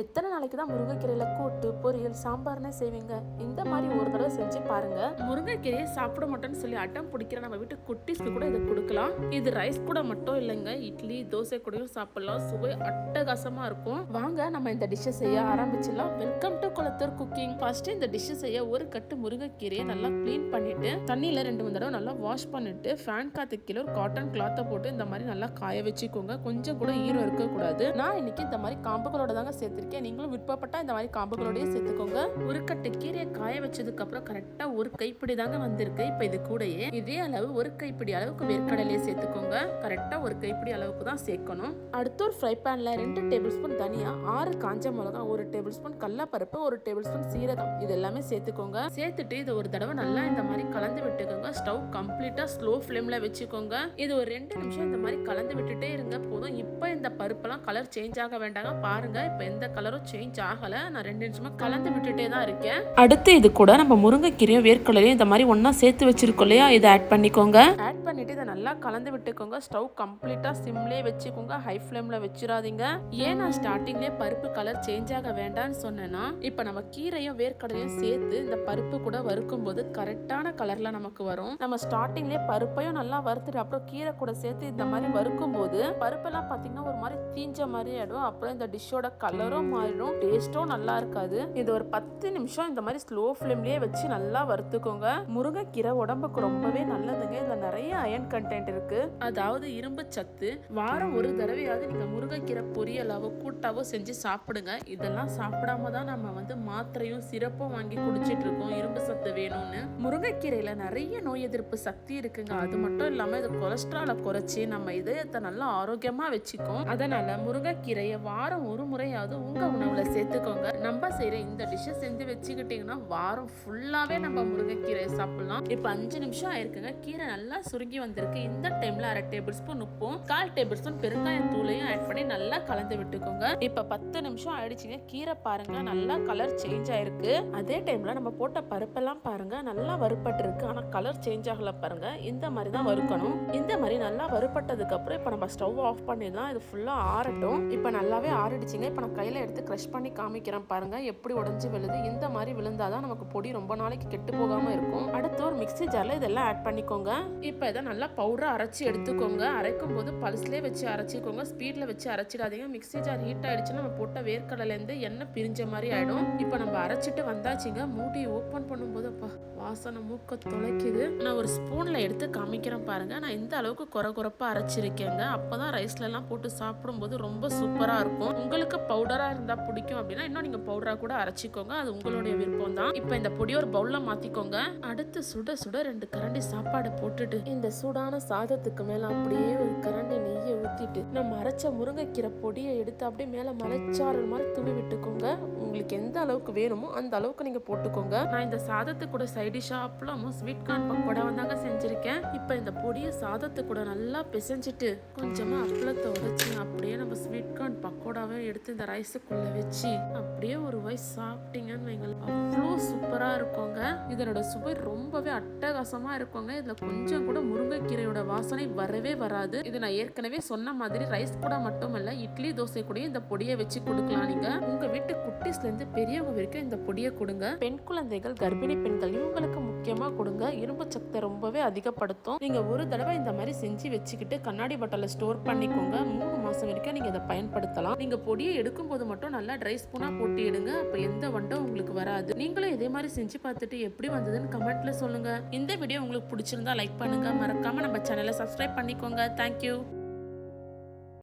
எத்தனை நாளைக்கு தான் முருங்கைக்கீரையில கூட்டு பொரியல் சாம்பார்னே செய்வீங்க? இந்த மாதிரி ஒரு தடவை செஞ்சு பாருங்க. முருங்கைக்கீரையை சாப்பிட மாட்டேன்னு சொல்லி அட்டம் பிடிக்கிற நம்ம வீட்டு குட்டிஸ்க்கு கூட இதை கொடுக்கலாம். இது ரைஸ் கூட மட்டும் இல்லைங்க. இட்லி தோசை கூடயும் சாப்பிடலாம். சுவை அட்டகாசமா இருக்கும். வாங்க நம்ம இந்த டிஷ்ஷை செய்ய ஆரம்பிச்சிடலாம். Welcome to Kulathur cooking first இந்த டிஷ்ஷை செய்ய ஒரு கட்டு முருங்கைக்கீரையை நல்லா க்ளீன் பண்ணிட்டு தண்ணியில ரெண்டு மூணு தடவை நல்லா வாஷ் பண்ணிட்டு ஃபேன் காத்து கீழே ஒரு காட்டன் கிளாத்தை போட்டு இந்த மாதிரி நல்லா காய வச்சுக்கோங்க. கொஞ்சம் கூட ஈரம் இருக்கக்கூடாது. நான் இன்னைக்கு இந்த மாதிரி காம்புகளோட தாங்க சேர்த்திருக்கேன் நீங்களும் விருப்பப்பட்டா இந்த மாதிரி காம்புகளோடய சேர்த்துக்கோங்க. ஒரு கட்டு கீரையை காய வச்சதுக்கு அப்புறம் கரெக்டா ஒரு கைப்பிடி தாங்க வந்திருக்கு. இப்போ இது கூடயே இதே அளவு ஒரு கைப்பிடி அளவுக்கு வேர்க்கடலையை சேர்த்துக்கோங்க. கரெக்டா ஒரு கைப்பிடி அளவுக்கு தான் சேர்க்கணும். அடுத்து ஒரு ஃப்ரை பேன்ல ரெண்டு டேபிள் ஸ்பூன் தனியா ஆறு காஞ்ச மிளகா ஒரு டேபிள் ஸ்பூன் கடலப்பருப்பு ஒரு டேபிள் ஸ்பூன் சீரகம் இது எல்லாமே சேர்த்துக்கோங்க. சேர்த்துட்டு இது ஒரு தடவை நல்லா இந்த மாதிரி கலந்து விட்டுக்கோங்க. ஸ்டவ் கம்ப்ளீட்டா ஸ்லோ ஃப்ளேம்ல வச்சுக்கோங்க. இது ஒரு ரெண்டு நிமிஷம் இந்த மாதிரி கலந்து விட்டுட்டே இருங்க. போதும். இப்போ இந்த பருப்பெல்லாம் கலர் சேஞ்ச் ஆக வேண்டாங்க. பாருங்க இப்போ எந்த கலரும் சேஞ்ச் ஆகல. நான் ரெண்டு நிமிஷமா கலந்து விட்டுட்டே தான் இருக்கேன். அடுத்து இது கூட நம்ம முருங்கைக்கீரையும் வேர்க்கடலையும் இந்த மாதிரி ஒண்ணா சேர்த்து வச்சிருக்கோம் இல்லையா? இதை ஆட் பண்ணிக்கோங்க. ஆட் பண்ணிட்டு இதை நல்லா கலந்து விட்டுக்கோங்க. ஸ்டவ் கம்ப்ளீட்டா சிம்லேயே வச்சுக்கோங்க. ஹை ஃப்ளேம்ல வச்சிடாதீங்க. ஏன் நான் ஸ்டார்டிங்லேயே பருப்பு கலர் சேஞ்ச் ஆக வேண்டாம்னு சொன்னேன்னா இப்போ நம்ம கீரையும் வேர்க்கடலையும் சேர்த்து இந்த பருப்பு கூட வறுக்கும் போது கரெக்டான கலர்ல நமக்கு வரும். நம்ம ஸ்டார்டிங்லேயே பருப்பையும் நல்லா வறுத்துட்டு அப்புறம் கீரை கூட சேர்த்து இந்த மாதிரி வறுக்கும் போது பருப்பெல்லாம் பார்த்தீங்கன்னா ஒரு மாதிரி தீஞ்ச மாதிரி ஆயிடும். அப்புறம் இந்த டிஷ்ஷோட கலரும் மாறிடும் டேஸ்ட்டும் நல்லா இருக்காது. இது ஒரு பத்து நிமிஷம் இந்த மாதிரி ஸ்லோ ஃப்ளேம்லேயே வச்சு நல்லா வறுத்துக்கோங்க. முருங்கைக்கீரை உடம்புக்கு ரொம்பவே நல்லதுங்க. இதில் நிறைய அயன் கண்டென்ட் இருக்கு. அதாவது இரும்பு சத்து. வாரம் ஒரு தடவையாவது நீங்கள் முருங்கைக்கீரை பொரியலாவோ கூட்டாவோ செஞ்சு சாப்பிடுங்க. இதெல்லாம் சாப்பிடாம தான் நம்ம வந்து மாத்திரையும் சிறப்பும் வாங்கி குடிச்சிட்டு இருக்கோம். இரும்பு சத்து வேணும்னு. முருங்கைக்கீரையில நிறைய நோய் எதிர்ப்பு சக்தி இருக்குங்க. அது மட்டும் இல்லாம இது கொலஸ்ட்ராலை குறைச்சி நம்ம இதயத்தை நல்லா ஆரோக்கியமா வச்சுக்கும். அதனால முருங்கைக்கீரையை வாரம் ஒரு முறையாவது உங்க உணவுல சேர்த்துக்கோங்க. நம்ம செய்யற இந்த டிஷ்ஷை செஞ்சு வச்சுக்கிட்டீங்கன்னா வாரம் ஃபுல்லாவே நம்ம முருங்கைக்கீரை சாப்பிடலாம். இப்போ அஞ்சு நிமிஷம் ஆயிருக்குங்க. கீரை நல்லா சுருங்கி வந்திருக்கு. இந்த டைம்ல அரை டேபிள் ஸ்பூன் உப்பும் கால் டேபிள் ஸ்பூன் பெருங்காயம் தூளையும் ஆட் பண்ணி நல்லா கலந்து விட்டுக்கோங்க. இப்போ பத்து நிமிஷம் ஆயிடுச்சுங்க. கீரை பாருங்க. நல்லா கலர் சேஞ்ச் ஆயிருக்கு. அதே டைம்ல நம்ம போட்ட பருப்பெல்லாம் பாருங்க. நல்லா வறுப்பட்டு இருக்கு ஆனா கலர் சேஞ்ச் ஆகல பாருங்க. இந்த மாதிரி தான் வறுக்கணும். இந்த மாதிரி நல்லா வறுபட்டதுக்கு அப்புறம் இப்போ நம்ம ஸ்டவ் ஆஃப் பண்ணிடலாம் இது ஃபுல்லா ஆறட்டும். இப்போ நல்லாவே ஆறிடுச்சுங்க. இப்போ நான் கையில எடுத்து க்ரஷ் பண்ணி காமிக்கிறேன் பாருங்க. எப்படி உடஞ்சி விழுது இந்த மாதிரி விழுந்தாதான் நமக்கு பொடி ரொம்ப நாளைக்கு கெட்டு போகாம இருக்கும். அடுத்து ஒரு மிக்ஸி ஜார்ல இதெல்லாம் ஆட் பண்ணிக்கோங்க. இப்போ இதை நல்லா பவுடராக அரைச்சி எடுத்துக்கோங்க. அரைக்கும் போது பல்ஸ்லேயே வச்சு அரைச்சிக்கோங்க. ஸ்பீட்ல வச்சு அரைச்சிடாதீங்க. மிக்ஸி ஜார் ஹீட் ஆயிடுச்சுன்னா நம்ம போட்ட வேர்க்கடலேருந்து எண்ணெய் பிரிஞ்ச மாதிரி ஆயிடும். இப்போ நம்ம அரைச்சிட்டு வந்தாச்சுங்க. மூடி ஓப்பன் பண்ணும்போது அப்பா வாசனை மூக்க தொலைக்குது. நான் ஒரு ஸ்பூன்ல எடுத்து காமிக்கிறேன் பாருங்க. நான் இந்த அளவுக்கு குறை குறைப்பா அரைச்சிருக்கேங்க. அப்பதான் ரைஸ்ல எல்லாம் போட்டு சாப்பிடும்போது ரொம்ப சூப்பரா இருக்கும். உங்களுக்கு பவுடர் இருந்தால் பிடிக்கும் அப்படின்னா இன்னும் நீங்கள் பவுடரா கூட அரைச்சிக்கோங்க. அது உங்களுடைய விருப்பம் தான் இப்போ இந்த பொடி ஒரு பவுலில் மாற்றிக்கோங்க அடுத்து சுட சுட ரெண்டு கரண்டி சாப்பாடு போட்டுட்டு இந்த சூடான சாதத்துக்கு மேலே அப்படியே ஒரு கரண்டி நெய்யை ஊற்றிட்டு நம்ம அரைச்ச முருங்கைக்கீரை பொடியை எடுத்து அப்படியே மேலே மலைச்சாரல் மாதிரி தூவி விட்டுக்கோங்க. உங்களுக்கு எந்த அளவுக்கு வேணுமோ அந்த அளவுக்கு நீங்கள் போட்டுக்கோங்க. நான் இந்த சாதத்து கூட சைடிஷாக அப்பளமும் ஸ்வீட் கார்ன் பக்கோடா வந்தாங்க செஞ்சுருக்கேன். இப்போ இந்த பொடியை சாதத்து கூட நல்லா பிசைஞ்சிட்டு கொஞ்சமாக அப்பளத்தை உடைச்சு அப்படியே நம்ம ஸ்வீட் கார்ன் பக்கோடாவே எடுத்து இந்த ரைஸ் ரைஸுக்குள்ள வச்சு அப்படியே ஒரு வயசு சாப்பிட்டீங்கன்னு வைங்களேன். அவ்வளோ சூப்பராக இருக்குங்க. இதனோட சுவை ரொம்பவே அட்டகாசமாக இருக்குங்க. இதில் கொஞ்சம் கூட முருங்கைக்கீரையோட வாசனை வரவே வராது. இது நான் ஏற்கனவே சொன்ன மாதிரி ரைஸ் கூட மட்டும் இல்லை இட்லி தோசை கூட இந்த பொடியை வச்சு கொடுக்கலாம் நீங்கள் உங்கள் வீட்டு குட்டிஸ்லேருந்து பெரியவங்க வரைக்கும் இந்த பொடியை கொடுங்க. பெண் குழந்தைகள் கர்ப்பிணி பெண்கள் இவங்களுக்கு முக்கியமாக கொடுங்க. இரும்பு சக்தி ரொம்பவே அதிகப்படுத்தும். நீங்கள் ஒரு தடவை இந்த மாதிரி செஞ்சு வச்சுக்கிட்டு கண்ணாடி பாட்டில ஸ்டோர் பண்ணிக்கோங்க. மூணு மாதம் வரைக்கும் நீங்கள் இதை பயன்படுத்தலாம். நீங்கள் பொடியை எடுக்கும் போது மட்டும் நல்லா ட்ரை ஸ்பூனாக போட்டு எடுங்க. அப்போ எந்த வண்டம் உங்களுக்கு வராது. நீங்கள் நீங்களும் இதே மாதிரி செஞ்சு பார்த்துட்டு எப்படி வந்ததுன்னு கமெண்ட்ல சொல்லுங்க. இந்த வீடியோ உங்களுக்கு பிடிச்சிருந்தா லைக் பண்ணுங்க. மறக்காம நம்ம சேனலை சப்ஸ்கிரைப் பண்ணிக்கோங்க. தேங்க்யூ